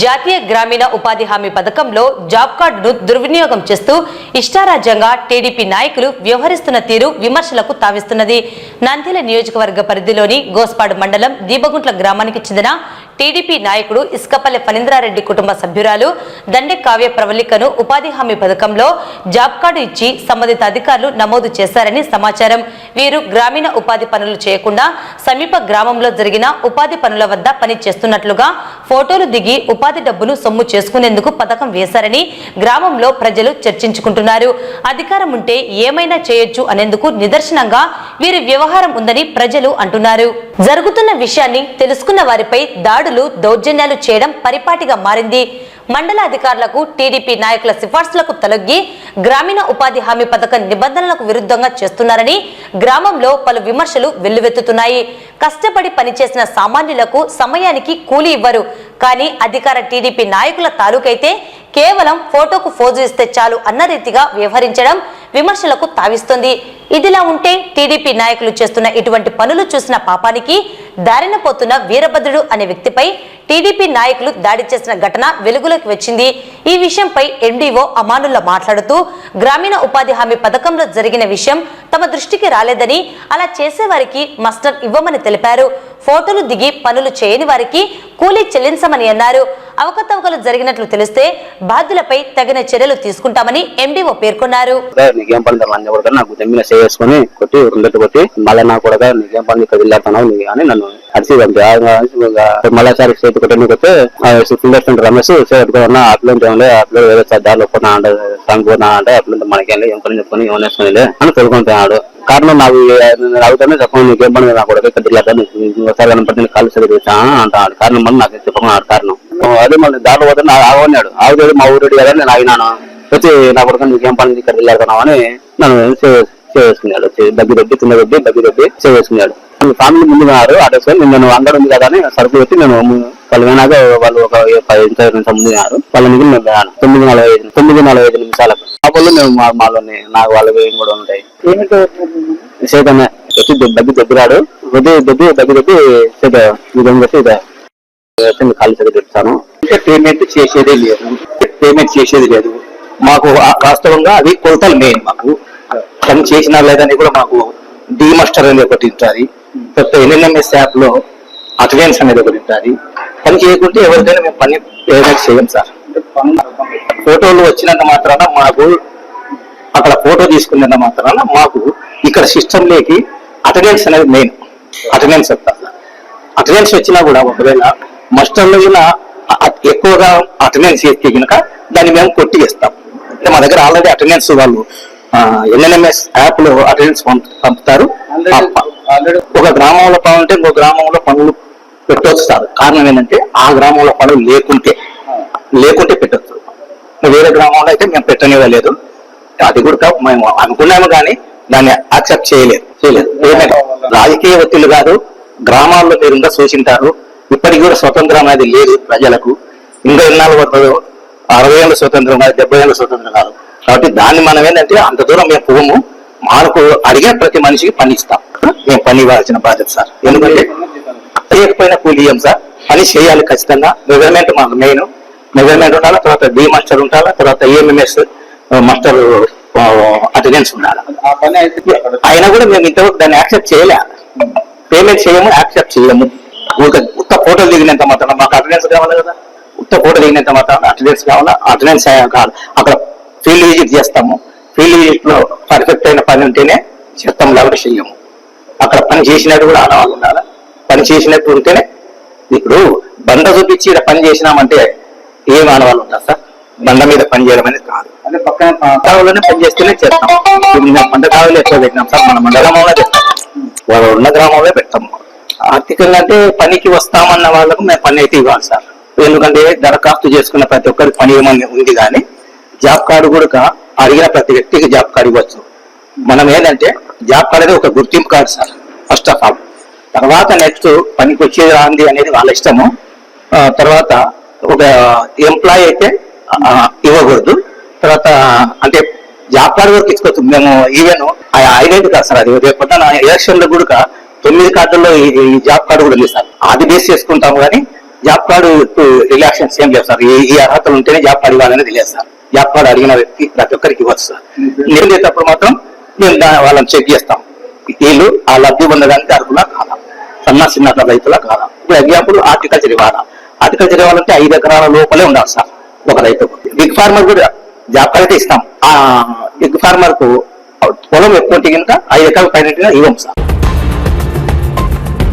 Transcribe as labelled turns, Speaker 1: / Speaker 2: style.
Speaker 1: జాతీయ గ్రామీణ ఉపాధి హామీ పథకంలో జాబ్ కార్డును దుర్వినియోగం చేస్తూ ఇష్టారాజ్యంగా టీడీపీ నాయకులు వ్యవహరిస్తున్న తీరు విమర్శలకు తావిస్తున్నది. నంద్యాల నియోజకవర్గ పరిధిలోని గోస్పాడు మండలం దీపగుంట్ల గ్రామానికి చెందిన టీడీపీ నాయకుడు ఇసుకపల్లె ఫణీంద్రారెడ్డి కుటుంబ సభ్యురాలు దండె కావ్య ప్రవళికను ఉపాధి హామీ పథకంలో జాబ్ కార్డు ఇచ్చి సంబంధిత అధికారులు నమోదు చేశారని సమాచారం. వీరు గ్రామీణ ఉపాధి పనులు చేయకుండా సమీప గ్రామంలో జరిగిన ఉపాధి పనుల వద్ద పని చేస్తున్నట్లుగా ఫోటోలు దిగి ఉపాధి డబ్బును సొమ్ము చేసుకునేందుకు పథకం వేశారని గ్రామంలో ప్రజలు చర్చించుకుంటున్నారు. అధికారం ఉంటే ఏమైనా చేయొచ్చు అనేందుకు నిదర్శనంగా వీరి వ్యవహారం ఉందని ప్రజలు అంటున్నారు. జరుగుతున్న విషయాన్ని తెలుసుకున్న వారిపై దాడు దాడులు దౌర్జన్యాలు చేయడం పరిపాటిగా మారింది. మండల అధికారులకు టీడీపీ నాయకుల సిఫార్సులకు తొలగి గ్రామీణ ఉపాధి హామీ పథకం నిబంధనలకు విరుద్ధంగా చేస్తున్నారని గ్రామంలో పలు విమర్శలు వెల్లువెత్తుతున్నాయి. కష్టపడి పనిచేసిన సామాన్యులకు సమయానికి కూలీ ఇవ్వరు. కానీ అధికార టీడీపీ నాయకుల తాలూకైతే కేవలం ఫోటోకు ఫోజు ఇస్తే చాలు అన్న రీతిగా వ్యవహరించడం విమర్శలకు తావిస్తుంది. ఇదిలా ఉంటే టీడీపీ నాయకులు చేస్తున్న ఇటువంటి పనులు చూసిన పాపానికి దారిన పోతున్న వీరభద్రుడు అనే వ్యక్తిపై టీడీపీ నాయకులు దాడి చేసిన ఘటన వెలుగులోకి వచ్చింది. ఈ విషయంపై ఎండీఓ అమానుల్లా మాట్లాడుతూ గ్రామీణ ఉపాధి హామీ పథకంలో జరిగిన విషయం తమ దృష్టికి రాలేదని అలా చేసేవారికి మస్టర్ ఇవ్వమని తెలిపారు. ఫోటోలు దిగి పనులు చేయని వారికి కూలీ చెల్లించమని అన్నారు. అవకతవకలు జరిగినట్లు తెలిస్తే బాధ్యులపై తగిన చర్యలు తీసుకుంటామని ఎండీఓ పేర్కొన్నారు.
Speaker 2: సార్ నీకేం పని నాకు జమ్మిన సేవ్ చేసుకుని కొట్టి రెండట్టు కొట్టి మళ్ళీ నాకు కూడా నీకేం పని ఇక్కడ వెళ్ళాడుతున్నావు అని నన్ను అరిసి మళ్ళీ సారి చేతి కొట్టి నీకు వస్తే ఫింగర్ రమేష్ సేపు ఉన్నా అట్లా ఏమలే అట్లా ఏదో దారిలో పోనా అంటే సాంగ్ పోనా అంటే అట్లా మనకేం ఏం పని చెప్పుకొని ఏమైనా అని తెలుసుకుంటున్నాడు కారణం నాకు అవుతానే చెప్పండి నీకేం పని? నాకు కూడా ఇక్కడ ఒకసారి కనపడి కాలు సరి అంటాడు కారణం మళ్ళీ నాకు చెప్పకుండా కారణం. అదే మళ్ళీ దారిలో పోతే నాకు ఆగన్నాడు ఆగుతుంది మా ఊరు కదా నేను ఆగినాను. వచ్చి నా కొడుకు నీకేం పని? ఇక్కడ వెళ్ళాడుతున్నావు అని నన్ను చేసుకున్నాడు వచ్చి దగ్గర దగ్గర తిన్న దగ్గర దగ్గర దగ్గర చేసుకున్నాడు ఫ్యామిలీ ముందు ఉన్నారు. అడ్రస్ నేను అంగడి ఉంది కదా అని సరుకు పెట్టి నేను వాళ్ళు పోయినాక వాళ్ళు ఒక పది నిమిషాల ముందు ఉన్నారు వాళ్ళ మిగిలిన. తొమ్మిది నలభై ఐదు తొమ్మిది నలభై ఐదు నిమిషాలకు. పనులు మేము మా మాలోనే నాకు వాళ్ళ వేయం కూడా ఉంటాయి. చేతనే వచ్చి దగ్గర దగ్గరాడు దగ్గర దగ్గర దగ్గర దగ్గర చేత విధంగా కాళ్ళు సరిగ్గా చెప్తాను
Speaker 3: పేమెంట్ చేసేదే లేదు. పేమెంట్ చేసేది లేదు. మాకు వాస్తవంగా అది కొలతలు మెయిన్ మాకు. పని చేసినా లేదని కూడా మాకు డిమాస్టర్ అనేది ఒకటి ఉంటుంది. కొత్త ఎన్ఎన్ఎంఎస్ యాప్లో అటెండెన్స్ అనేది ఒకటి ఉంటుంది. పని చేయకుంటే ఎవరికైనా మేము పని పేమెంట్ చేయం సార్. ఫోటోలు వచ్చినంత మాత్రాన మాకు అక్కడ ఫోటో తీసుకున్నంత మాత్రాన మాకు ఇక్కడ సిస్టమ్ లేకి అటెండెన్స్ అనేది మెయిన్ అటెండెన్స్ అటెండెన్స్ వచ్చినా కూడా ఒకవేళ మస్టర్లో కూడా ఎక్కువగా అటెండెన్స్ చేస్తే కనుక దాన్ని మేము కొట్టివేస్తాం. అంటే మా దగ్గర ఆల్రెడీ అటెండెన్స్ వాళ్ళు ఎన్ఎన్ఎంఎస్ యాప్లో అటెండెన్స్ పంపుతారు. ఒక గ్రామంలో పనులు ఉంటే ఇంకో గ్రామంలో పనులు పెట్టవచ్చు సార్ కారణం ఏంటంటే ఆ గ్రామంలో పనులు లేకుంటే లేకుంటే పెట్టచ్చు. వేరే గ్రామంలో అయితే మేము పెట్టనివ్వలేదు. అది కూడా మేము అనుకున్నాము కానీ దాన్ని యాక్సెప్ట్ చేయలేదు. చేయలేదు. రాజకీయ ఒత్తిళ్ళు కాదు. గ్రామాల్లో మీరు ఇంకా సూచింటారు ఇప్పటికి కూడా స్వతంత్రం అనేది లేదు ప్రజలకు. ఇంకా ఎన్నాళ్ళు పడుతుందో అరవై ఏళ్ళ స్వతంత్రం కాదు డెబ్బై ఏళ్ళ స్వతంత్రం కాదు. కాబట్టి దాన్ని మనం ఏంటంటే అంత దూరం మేము పోము. మాకు అడిగే ప్రతి మనిషికి పని ఇస్తాం. మేము పని ఇవ్వాల్సిన బాధ్యత సార్. ఎందుకంటే చేయకపోయినా కూలి ఇయ్యం సార్ పని చేయాలి ఖచ్చితంగా. మెజర్మెంట్ మాకు మెయిన్ మెజర్మెంట్ ఉండాలి తర్వాత డి మాస్టర్ ఉండాలి తర్వాత ఏఎంఎస్ మాస్టర్ అటెండెన్స్ ఉండాలి.
Speaker 4: ఆ పని అయితే
Speaker 3: అయినా కూడా మేము ఇంతవరకు దాన్ని యాక్సెప్ట్ చేయలే. పేమెంట్ చేయము యాక్సెప్ట్ చేయము. ఊరిక ఉత్త ఫోటోలు దిగినంత మాత్రం మాకు అటెండెన్స్ కావాలి కదా. ఉత్త ఫోటో దిగినంత మాత్రం అటెండెన్స్ కావాలా? అటెండెన్స్ కాదు. అక్కడ ఫీల్డ్ విజిట్ చేస్తాము. ఫీల్డ్ విజిట్లో పర్ఫెక్ట్ అయిన పని ఉంటేనే చెప్తాం లేకపోతే చెయ్యము. అక్కడ పని చేసినట్టు కూడా ఆడవాళ్ళు ఉండాలి? పని చేసినట్టు ఉంటేనే ఇప్పుడు బండ చూపించి ఈడ పని చేసినామంటే ఏం ఆడవాళ్ళు ఉంటారు సార్? బండ మీద పని చేయడం అనేది కాదు.
Speaker 4: అంటే పక్కన
Speaker 3: కావాలనే పని చేస్తేనే చేస్తాం. ఇప్పుడు మేము పంట కావాలి ఎక్కువ పెట్టినాం సార్? మన మండలంలో పెడతాం వాళ్ళు ఉన్న గ్రామంలో పెడతాం ఆర్థికంగా అంటే పనికి వస్తామన్న వాళ్ళకు మేము పని అయితే ఇవ్వాలి సార్. ఎందుకంటే దరఖాస్తు చేసుకున్న ప్రతి ఒక్కరికి పని ఇవ్వమని ఉంది కానీ జాబ్ కార్డు కూడా అడిగిన ప్రతి వ్యక్తికి జాబ్ కార్డు ఇవ్వచ్చు. మనం ఏంటంటే జాబ్ కార్డు అనేది ఒక గుర్తింపు card sir first of all తర్వాత నెక్స్ట్ పనికి వచ్చేది రాంది అనేది వాళ్ళ ఇష్టము. తర్వాత ఒక ఎంప్లాయ్ అయితే ఇవ్వకూడదు. తర్వాత అంటే జాబ్ కార్డు వరకు ఇచ్చుకోవచ్చు మేము ఈవెన్ ఐడెంటి కాదు సార్ అది. రేపు ఎలక్షన్లో కూడా తొమ్మిది కార్డుల్లో ఈ జాబ్ కార్డు కూడా ఉంది సార్. అది బేస్ చేసుకుంటాము కానీ జాబ్ కార్డు రిలాక్షన్స్ ఏం లేవు సార్. ఈ అర్హతలు ఉంటేనే జాబ్ కార్డు ఇవ్వాలనేది లేదు సార్. జాబ్ కార్డు అడిగిన వ్యక్తి ప్రతి ఒక్కరికి ఇవ్వచ్చు సార్. నేను చేసేటప్పుడు మాత్రం మేము వాళ్ళని చెక్ చేస్తాం. వీళ్ళు ఆ లబ్ధి పొందడానికి అర్హులా? సన్న చిన్న రైతుల కాదా? ఇప్పుడు ఎగ్జాంపుల్ హార్టికల్చర్ ఇవ్వాలా? హార్టికల్చర్ ఇవ్వాలంటే ఐదు ఎకరాల లోపలే ఉండాలి సార్ ఒక రైతు. బిగ్ ఫార్మర్ కూడా జాబ్ అయితే ఇస్తాం. ఆ బిగ్ ఫార్మర్కు పొలం ఎక్కువ ఉంటే ఐదు ఎకరాల పైన ఇవ్వం సార్.